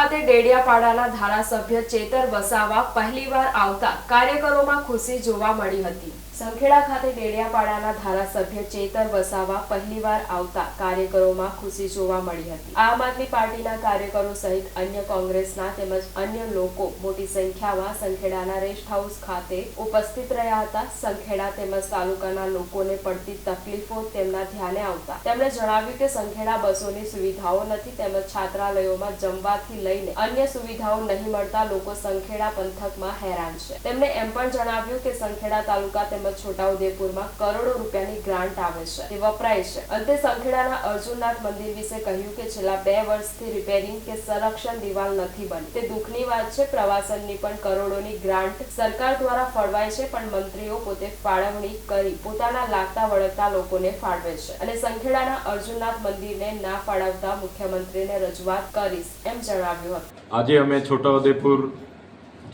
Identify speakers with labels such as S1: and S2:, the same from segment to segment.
S1: ખાતે ડેડિયાપાડાના ધારાસભ્ય ચેતર વસાવા પહેલીવાર આવતા કાર્યકરોમાં ખુશી જોવા મળી હતી. સંખેડા ખાતે ડેડિયાપાડાના ધારાસભ્ય ચેતર વસાવા પહેલીવાર આવતા કાર્યકરોમાં ખુશી જોવા મળી હતી. આમ આદમી પાર્ટીના કાર્યકરો સહિત અન્ય કોંગ્રેસના તેમજ અન્ય લોકો મોટી સંખ્યામાં સંખેડાના રેસ્ટ હાઉસ ખાતે ઉપસ્થિત રહ્યા હતા. સંખેડા તેમજ તાલુકાના લોકોને પડતી તકલીફો તેમના ધ્યાને આવતા. તેમણે જણાવ્યું કે સંખેડા બસોની સુવિધાઓ નથી તેમજ છાત્રાલયોમાં જમવાથી લઈને અન્ય સુવિધાઓ નહીં મળતા લોકો સંખેડા પંથકમાં હેરાન છે. તેમણે એમ પણ જણાવ્યું કે સંખેડા તાલુકા તેમજ છોટાઉદેપુરમાં કરોડો રૂપિયાની ગ્રાન્ટ આવે છે. તે વપરાય છે. અંતે સંખેડાના અર્જુનનાથ મંદિર વિશે કહ્યું કે છેલ્લા બે વર્ષથી રિપેરિંગ કે સંરક્ષણ દિવાલ નથી બની. તે દુઃખની વાત છે. પ્રવાસનની પણ કરોડોની ગ્રાન્ટ સરકાર દ્વારા ફળવાય છે, પણ મંત્રીઓ પોતે ફાળવણી કરી પોતાના લાગતા વળગતા લોકોને ફાળવે છે. અને સંખેડાના અર્જુનનાથ મંદિરને ના ફાળવતા મુખ્યમંત્રીને રજૂઆત કરીશ એમ જણાવ્યું હતું.
S2: આજે અમે છોટાઉદેપુર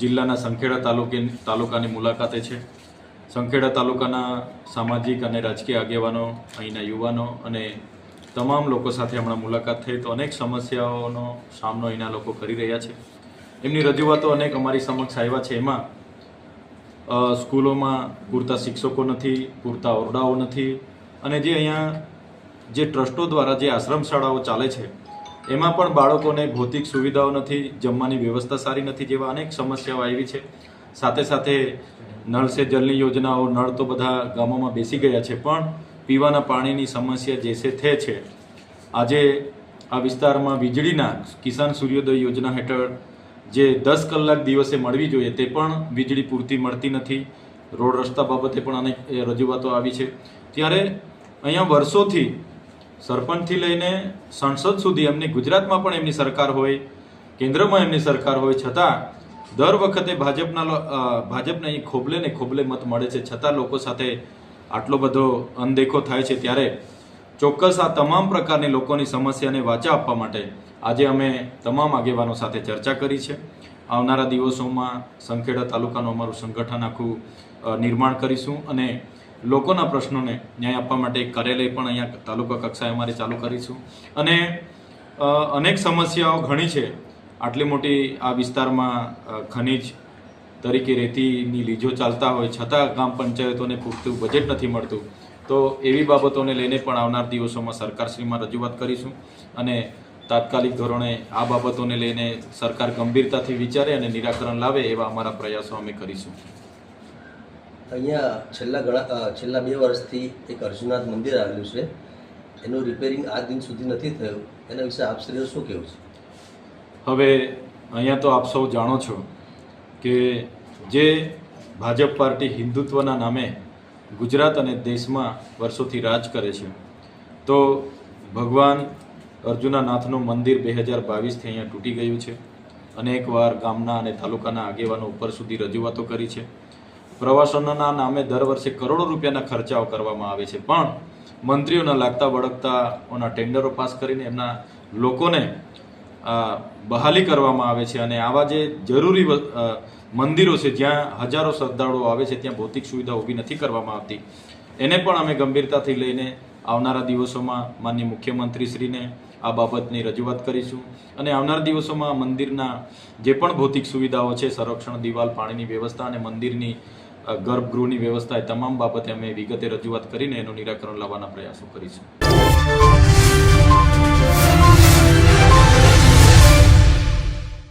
S2: જિલ્લાના સંખેડા તાલુકે તાલુકાની મુલાકાતે છે. સંખેડા તાલુકાના સામાજિક અને રાજકીય આગેવાનો, અહીંના યુવાનો અને તમામ લોકો સાથે હમણાં મુલાકાત થઈ તો અનેક સમસ્યાઓનો સામનો અહીંના લોકો કરી રહ્યા છે. એમની રજૂઆતો અનેક અમારી સમક્ષ આવ્યા છે. એમાં સ્કૂલોમાં પૂરતા શિક્ષકો નથી, પૂરતા ઓરડાઓ નથી અને જે અહીંયા જે ટ્રસ્ટો દ્વારા જે આશ્રમ શાળાઓ ચાલે છે, એમાં પણ બાળકોને ભૌતિક સુવિધાઓ નથી, જમવાની વ્યવસ્થા સારી નથી જેવા અનેક સમસ્યાઓ આવી છે. સાથે સાથે નળ સે જલની યોજનાઓ, નળ તો બધા ગામોમાં બેસી ગયા છે, પણ પીવાના પાણીની સમસ્યા જે છે તે છે. આજે આ વિસ્તારમાં વીજળીના કિસાન સૂર્યોદય યોજના હેઠળ જે દસ કલાક દિવસે મળવી જોઈએ તે પણ વીજળી પૂરતી મળતી નથી. રોડ રસ્તા બાબતે પણ અનેક રજૂઆતો આવી છે. ત્યારે અહીંયા વર્ષોથી સરપંચથી લઈને સંસદ સુધી એમની ગુજરાતમાં પણ એમની સરકાર હોય, કેન્દ્રમાં એમની સરકાર હોય, છતાં દર વખતે ભાજપના ભાજપને અહીં ખોબલે ને ખોબલે મત મળે છે. છતાં લોકો સાથે આટલો બધો અનદેખો થાય છે ત્યારે ચોક્કસ આ તમામ પ્રકારની લોકોની સમસ્યાને વાચા આપવા માટે આજે અમે તમામ આગેવાનો સાથે ચર્ચા કરી છે. આવનારા દિવસોમાં સંખેડા તાલુકાનું અમારું સંગઠન આખું નિર્માણ કરીશું અને લોકોના પ્રશ્નોને ન્યાય આપવા માટે એક કાર્યાલય પણ અહીંયા તાલુકા કક્ષાએ અમારે ચાલુ કરીશું. અને અનેક સમસ્યાઓ ઘણી છે. આટલી મોટી આ વિસ્તારમાં ખનિજ તરીકે રેતીની લીજો ચાલતા હોય, છતાં ગ્રામ પંચાયતોને પૂરતું બજેટ નથી મળતું, તો એવી બાબતોને લઈને પણ આવનાર દિવસોમાં સરકારશ્રીમાં રજૂઆત કરીશું અને તાત્કાલિક ધોરણે આ બાબતોને લઈને સરકાર ગંભીરતાથી વિચારે અને નિરાકરણ લાવે એવા અમારા પ્રયાસો અમે કરીશું.
S3: અહીંયા છેલ્લા ઘણા છેલ્લા બે વર્ષથી એક અર્જુનાથ મંદિર આવેલું છે. એનું રિપેરિંગ આજ દિન સુધી નથી થયું. એના વિશે આપશ્રીઓ શું કહેવું છે?
S2: હવે અહીંયા તો આપ સૌ જાણો છો કે જે ભાજપ પાર્ટી હિન્દુત્વના નામે ગુજરાત અને દેશમાં વર્ષોથી રાજ કરે છે, તો ભગવાન અર્જુનાનાથનું મંદિર બે હજાર બાવીસથી અહીંયા તૂટી ગયું છે. અનેકવાર ગામના અને તાલુકાના આગેવાનો ઉપર સુધી રજૂઆતો કરી છે. પ્રવાસનના નામે દર વર્ષે કરોડો રૂપિયાના ખર્ચાઓ કરવામાં આવે છે, પણ મંત્રીઓના લાગતા વળગતાઓના ટેન્ડરો પાસ કરીને એમના લોકોને બહાલી કરવામાં આવે છે અને આવા જે જરૂરી મંદિરો છે, જ્યાં હજારો શ્રદ્ધાળુઓ આવે છે, ત્યાં ભૌતિક સુવિધા ઊભી નથી કરવામાં આવતી. એને પણ અમે ગંભીરતાથી લઈને આવનારા દિવસોમાં માનનીય મુખ્યમંત્રીશ્રીને આ બાબતની રજૂઆત કરીશું. અને આવનારા દિવસોમાં મંદિરના જે પણ ભૌતિક સુવિધાઓ છે, સંરક્ષણ, દિવાલ, પાણીની વ્યવસ્થા અને મંદિરની ગર્ભગૃહની વ્યવસ્થા, એ તમામ બાબતે અમે વિગતે રજૂઆત કરીને એનું નિરાકરણ લાવવાના પ્રયાસો કરીશું.